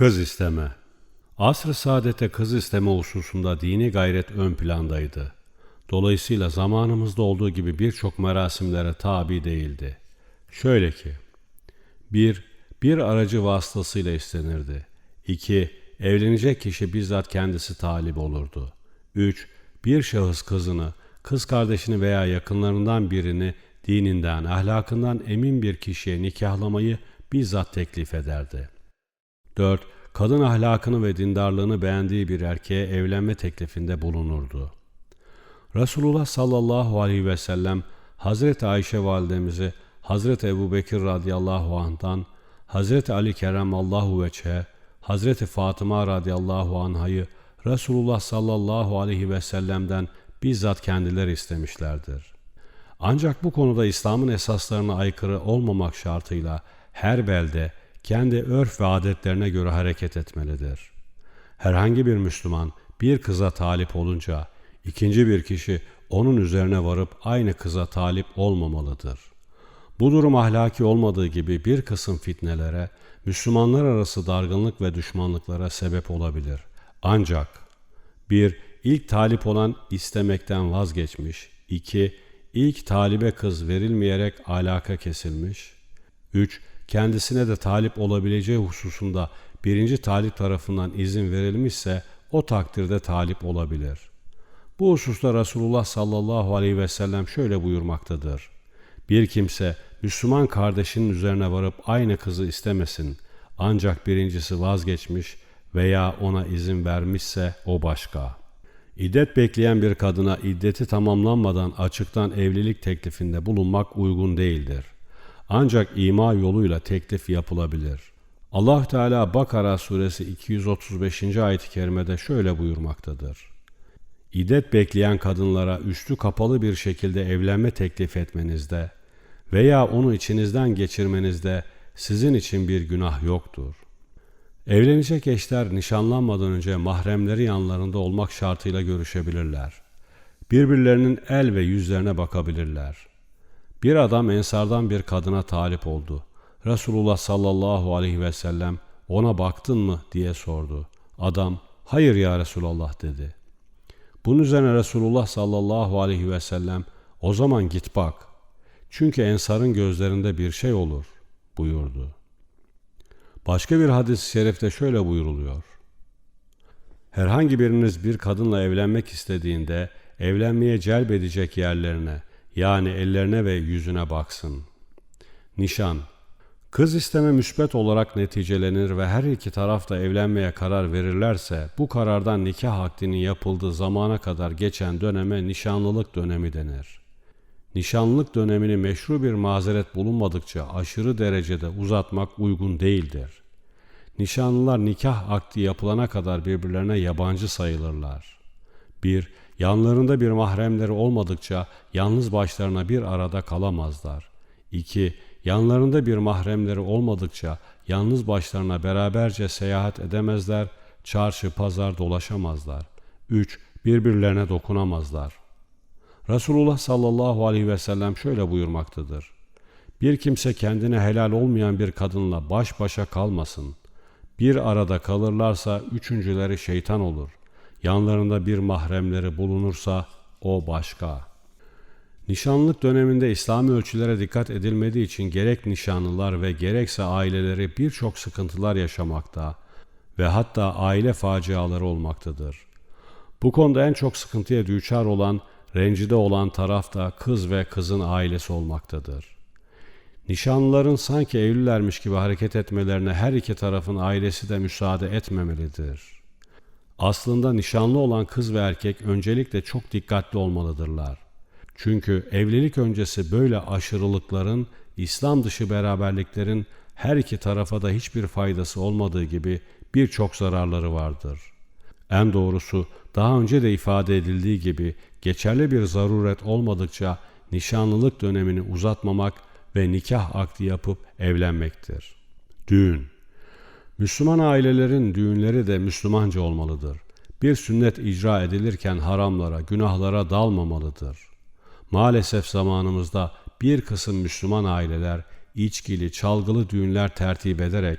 Kız isteme. Asr-ı saadete kız isteme hususunda dini gayret ön plandaydı. Dolayısıyla zamanımızda olduğu gibi birçok merasimlere tabi değildi. Şöyle ki, 1. Bir aracı vasıtasıyla istenirdi. 2. Evlenecek kişi bizzat kendisi talip olurdu. 3. Bir şahıs kızını, kız kardeşini veya yakınlarından birini dininden, ahlakından emin bir kişiye nikahlamayı bizzat teklif ederdi. 4. Kadın ahlakını ve dindarlığını beğendiği bir erkeğe evlenme teklifinde bulunurdu. Resulullah sallallahu aleyhi ve sellem Hazreti Ayşe validemizi Hazreti Ebu Bekir radıyallahu anh'tan, Hazreti Ali kerramallahu veçhe, Hazreti Fatıma radıyallahu anhayı Resulullah sallallahu aleyhi ve sellem'den bizzat kendileri istemişlerdir. Ancak bu konuda İslam'ın esaslarına aykırı olmamak şartıyla her belde kendi örf ve adetlerine göre hareket etmelidir. Herhangi bir Müslüman bir kıza talip olunca ikinci bir kişi onun üzerine varıp aynı kıza talip olmamalıdır. Bu durum ahlaki olmadığı gibi bir kısım fitnelere, Müslümanlar arası dargınlık ve düşmanlıklara sebep olabilir. Ancak bir ilk talip olan istemekten vazgeçmiş, iki ilk talibe kız verilmeyerek alaka kesilmiş, üç kendisine de talip olabileceği hususunda birinci talip tarafından izin verilmişse o takdirde talip olabilir. Bu hususta Resulullah sallallahu aleyhi ve sellem şöyle buyurmaktadır. Bir kimse Müslüman kardeşinin üzerine varıp aynı kızı istemesin ancak birincisi vazgeçmiş veya ona izin vermişse o başka. İddet bekleyen bir kadına iddeti tamamlanmadan açıktan evlilik teklifinde bulunmak uygun değildir. Ancak ima yoluyla teklif yapılabilir. Allah Teala Bakara suresi 235. ayet-i kerimede şöyle buyurmaktadır. İddet bekleyen kadınlara üstü kapalı bir şekilde evlenme teklif etmenizde veya onu içinizden geçirmenizde sizin için bir günah yoktur. Evlenecek eşler nişanlanmadan önce mahremleri yanlarında olmak şartıyla görüşebilirler. Birbirlerinin el ve yüzlerine bakabilirler. Bir adam ensardan bir kadına talip oldu. Resulullah sallallahu aleyhi ve sellem ona baktın mı diye sordu. Adam hayır ya Resulallah dedi. Bunun üzerine Resulullah sallallahu aleyhi ve sellem o zaman git bak. Çünkü ensarın gözlerinde bir şey olur buyurdu. Başka bir hadis-i şerifte şöyle buyuruluyor. Herhangi biriniz bir kadınla evlenmek istediğinde evlenmeye celbedecek yerlerine yani ellerine ve yüzüne baksın. Nişan Kız isteme müsbet olarak neticelenir ve her iki taraf da evlenmeye karar verirlerse bu karardan nikah akdinin yapıldığı zamana kadar geçen döneme nişanlılık dönemi denir. Nişanlılık dönemini meşru bir mazeret bulunmadıkça aşırı derecede uzatmak uygun değildir. Nişanlılar nikah akdi yapılana kadar birbirlerine yabancı sayılırlar. 1. Yanlarında bir mahremleri olmadıkça yalnız başlarına bir arada kalamazlar. 2. Yanlarında bir mahremleri olmadıkça yalnız başlarına beraberce seyahat edemezler, çarşı pazar dolaşamazlar. 3. Birbirlerine dokunamazlar. Resulullah sallallahu aleyhi ve sellem şöyle buyurmaktadır. Bir kimse kendine helal olmayan bir kadınla baş başa kalmasın. Bir arada kalırlarsa üçüncüleri şeytan olur. Yanlarında bir mahremleri bulunursa o başka. Nişanlılık döneminde İslami ölçülere dikkat edilmediği için gerek nişanlılar ve gerekse aileleri birçok sıkıntılar yaşamakta ve hatta aile faciaları olmaktadır. Bu konuda en çok sıkıntıya düçar olan, rencide olan taraf da kız ve kızın ailesi olmaktadır. Nişanlıların sanki evlilermiş gibi hareket etmelerine her iki tarafın ailesi de müsaade etmemelidir. Aslında nişanlı olan kız ve erkek öncelikle çok dikkatli olmalıdırlar. Çünkü evlilik öncesi böyle aşırılıkların, İslam dışı beraberliklerin her iki tarafa da hiçbir faydası olmadığı gibi birçok zararları vardır. En doğrusu daha önce de ifade edildiği gibi geçerli bir zaruret olmadıkça nişanlılık dönemini uzatmamak ve nikah akdi yapıp evlenmektir. Düğün Müslüman ailelerin düğünleri de Müslümanca olmalıdır. Bir sünnet icra edilirken haramlara, günahlara dalmamalıdır. Maalesef zamanımızda bir kısım Müslüman aileler içkili, çalgılı düğünler tertip ederek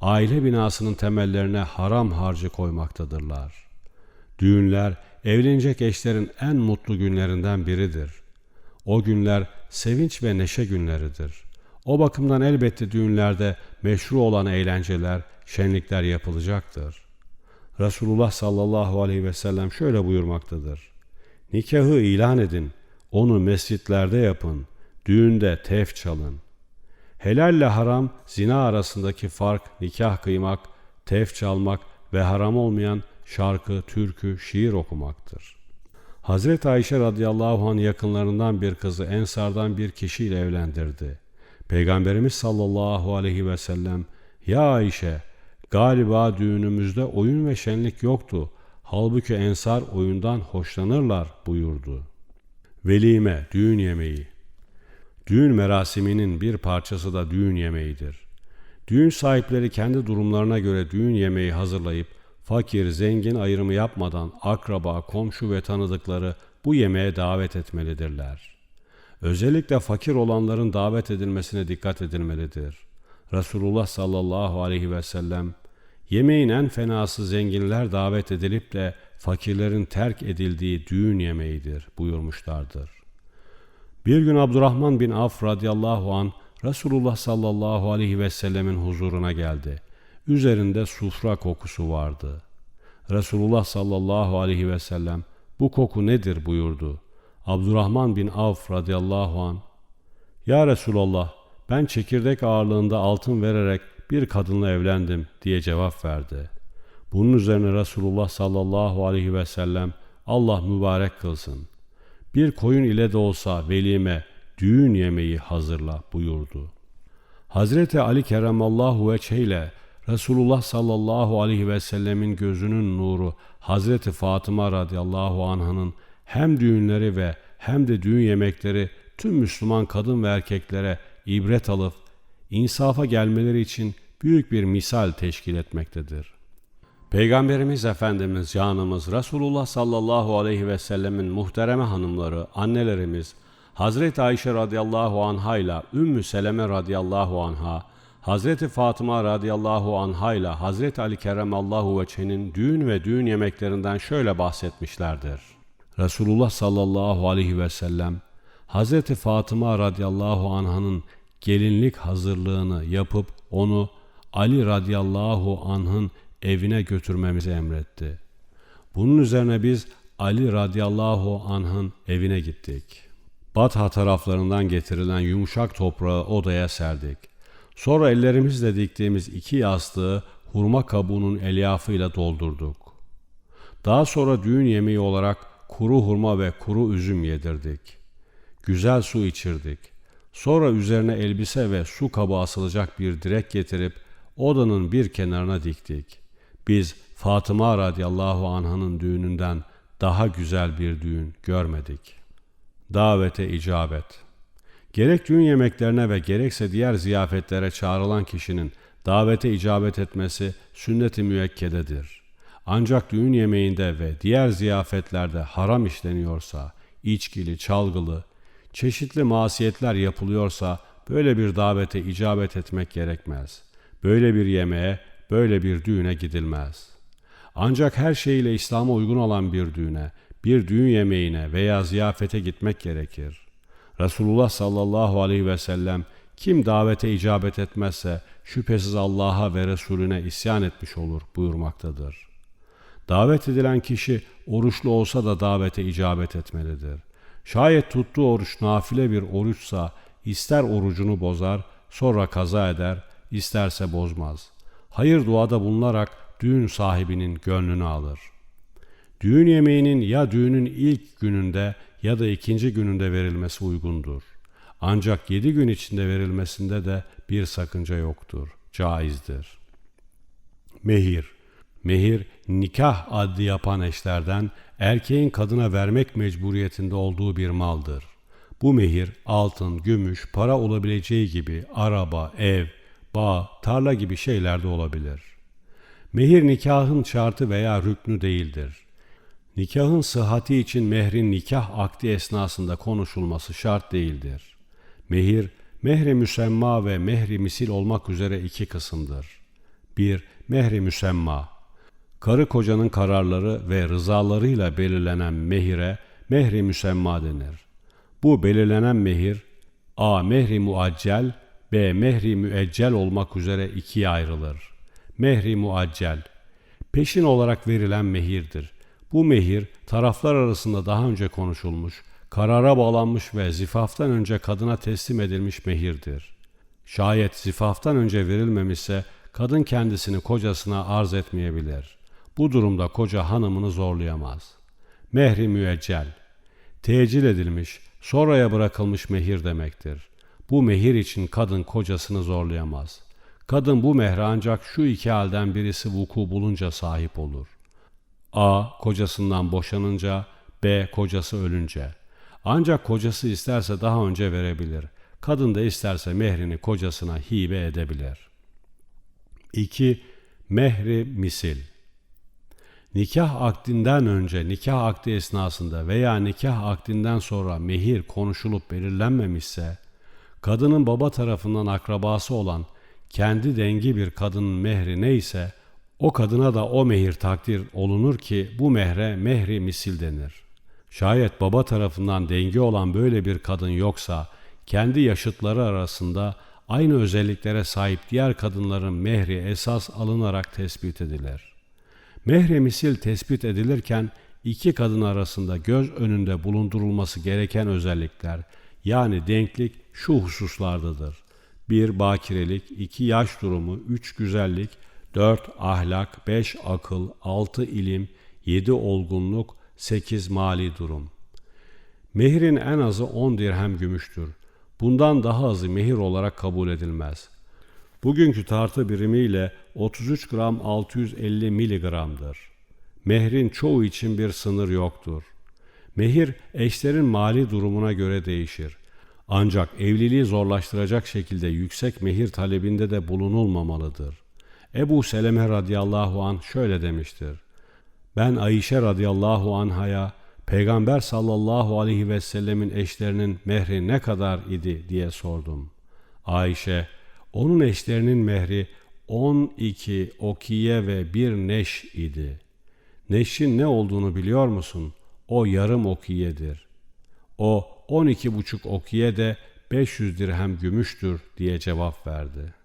aile binasının temellerine haram harcı koymaktadırlar. Düğünler evlenecek eşlerin en mutlu günlerinden biridir. O günler sevinç ve neşe günleridir. O bakımdan elbette düğünlerde meşru olan eğlenceler, şenlikler yapılacaktır. Resulullah sallallahu aleyhi ve sellem şöyle buyurmaktadır. Nikahı ilan edin, onu mescitlerde yapın, düğünde tef çalın. Helalle haram, zina arasındaki fark, nikah kıymak, tef çalmak ve haram olmayan şarkı, türkü, şiir okumaktır. Hazreti Ayşe radıyallahu anh yakınlarından bir kızı Ensardan bir kişiyle evlendirdi. Peygamberimiz sallallahu aleyhi ve sellem, Ya Ayşe, galiba düğünümüzde oyun ve şenlik yoktu. Halbuki Ensar oyundan hoşlanırlar buyurdu. Velime, düğün yemeği. Düğün merasiminin bir parçası da düğün yemeğidir. Düğün sahipleri kendi durumlarına göre düğün yemeği hazırlayıp fakir, zengin ayrımı yapmadan akraba, komşu ve tanıdıkları bu yemeğe davet etmelidirler. Özellikle fakir olanların davet edilmesine dikkat edilmelidir. Resulullah sallallahu aleyhi ve sellem yemeğin en fenası zenginler davet edilip de fakirlerin terk edildiği düğün yemeğidir buyurmuşlardır. Bir gün Abdurrahman bin Af radıyallahu an Resulullah sallallahu aleyhi ve sellemin huzuruna geldi. Üzerinde sufra kokusu vardı. Resulullah sallallahu aleyhi ve sellem bu koku nedir buyurdu. Abdurrahman bin Avf radıyallahu an Ya Resulallah ben çekirdek ağırlığında altın vererek bir kadınla evlendim diye cevap verdi. Bunun üzerine Resulullah sallallahu aleyhi ve sellem Allah mübarek kılsın. Bir koyun ile de olsa velime düğün yemeği hazırla buyurdu. Hazreti Ali keremallahu veçhe ile Resulullah sallallahu aleyhi ve sellemin gözünün nuru Hazreti Fatıma radıyallahu anh'ın hem düğünleri ve hem de düğün yemekleri tüm Müslüman kadın ve erkeklere ibret alıp insafa gelmeleri için büyük bir misal teşkil etmektedir. Peygamberimiz Efendimiz canımız Resulullah sallallahu aleyhi ve sellemin muhtereme hanımları, annelerimiz Hazreti Ayşe radıyallahu anha ile Ümmü Seleme radıyallahu anha, Hazreti Fatıma radıyallahu anha ile Hazreti Ali keremallahu veçhenin düğün ve düğün yemeklerinden şöyle bahsetmişlerdir. Resulullah sallallahu aleyhi ve sellem Hazreti Fatıma radıyallahu anh'ın gelinlik hazırlığını yapıp onu Ali radıyallahu anh'ın evine götürmemizi emretti. Bunun üzerine biz Ali radıyallahu anh'ın evine gittik. Batha taraflarından getirilen yumuşak toprağı odaya serdik. Sonra ellerimizle diktiğimiz iki yastığı hurma kabuğunun elyafıyla doldurduk. Daha sonra düğün yemeği olarak kuru hurma ve kuru üzüm yedirdik. Güzel su içirdik. Sonra üzerine elbise ve su kabı asılacak bir direk getirip odanın bir kenarına diktik. Biz Fatıma radıyallahu anh'ın düğününden daha güzel bir düğün görmedik. Davete icabet Gerek düğün yemeklerine ve gerekse diğer ziyafetlere çağrılan kişinin davete icabet etmesi sünnet-i müekkededir. Ancak düğün yemeğinde ve diğer ziyafetlerde haram işleniyorsa, içkili, çalgılı, çeşitli masiyetler yapılıyorsa böyle bir davete icabet etmek gerekmez. Böyle bir yemeğe, böyle bir düğüne gidilmez. Ancak her şeyiyle İslam'a uygun olan bir düğüne, bir düğün yemeğine veya ziyafete gitmek gerekir. Resulullah sallallahu aleyhi ve sellem kim davete icabet etmezse şüphesiz Allah'a ve Resulüne isyan etmiş olur buyurmaktadır. Davet edilen kişi oruçlu olsa da davete icabet etmelidir. Şayet tuttuğu oruç nafile bir oruçsa ister orucunu bozar sonra kaza eder isterse bozmaz. Hayır duada bulunarak düğün sahibinin gönlünü alır. Düğün yemeğinin ya düğünün ilk gününde ya da ikinci gününde verilmesi uygundur. Ancak yedi gün içinde verilmesinde de bir sakınca yoktur, caizdir. Mehir Mehir, nikah adli yapan eşlerden erkeğin kadına vermek mecburiyetinde olduğu bir maldır. Bu mehir altın, gümüş, para olabileceği gibi araba, ev, bağ, tarla gibi şeyler de olabilir. Mehir nikahın şartı veya rüknü değildir. Nikahın sıhhati için mehrin nikah akdi esnasında konuşulması şart değildir. Mehir, mehri müsemma ve mehri misil olmak üzere iki kısımdır. 1. Mehri müsemma Karı kocanın kararları ve rızalarıyla belirlenen mehire mehri müsemma denir. Bu belirlenen mehir A. Mehri muaccel B. Mehri müeccel olmak üzere ikiye ayrılır. Mehri muaccel peşin olarak verilen mehirdir. Bu mehir taraflar arasında daha önce konuşulmuş, karara bağlanmış ve zifaftan önce kadına teslim edilmiş mehirdir. Şayet zifaftan önce verilmemişse kadın kendisini kocasına arz etmeyebilir. Bu durumda koca hanımını zorlayamaz. Mehri müeccel tecil edilmiş, sonraya bırakılmış mehir demektir. Bu mehir için kadın kocasını zorlayamaz. Kadın bu mehre ancak şu iki halden birisi vuku bulunca sahip olur. A. Kocasından boşanınca B. Kocası ölünce. Ancak kocası isterse daha önce verebilir. Kadın da isterse mehrini kocasına hibe edebilir. 2. Mehri misil Nikah akdinden önce, nikah akdi esnasında veya nikah akdinden sonra mehir konuşulup belirlenmemişse, kadının baba tarafından akrabası olan kendi dengi bir kadının mehri neyse, o kadına da o mehir takdir olunur ki bu mehre mehri misil denir. Şayet baba tarafından dengi olan böyle bir kadın yoksa, kendi yaşıtları arasında aynı özelliklere sahip diğer kadınların mehri esas alınarak tespit edilir. Mehri misil tespit edilirken iki kadın arasında göz önünde bulundurulması gereken özellikler yani denklik şu hususlardadır. 1. Bakirelik 2. Yaş durumu 3. Güzellik 4. Ahlak 5. Akıl 6. ilim 7. Olgunluk 8. Mali durum Mehrin en azı 10 dirhem gümüştür. Bundan daha azı mehir olarak kabul edilmez. Bugünkü tartı birimiyle 33 gram 650 miligramdır. Mehrin çoğu için bir sınır yoktur. Mehir eşlerin mali durumuna göre değişir. Ancak evliliği zorlaştıracak şekilde yüksek mehir talebinde de bulunulmamalıdır. Ebu Seleme radıyallahu an şöyle demiştir. Ben Ayşe radıyallahu anhaya Peygamber sallallahu aleyhi ve sellemin eşlerinin mehri ne kadar idi diye sordum. Ayşe, onun eşlerinin mehri 12 okiye ve bir neş idi. Neşin ne olduğunu biliyor musun? O yarım okiyedir. O 12 buçuk okiye de 500 dirhem gümüştür diye cevap verdi.''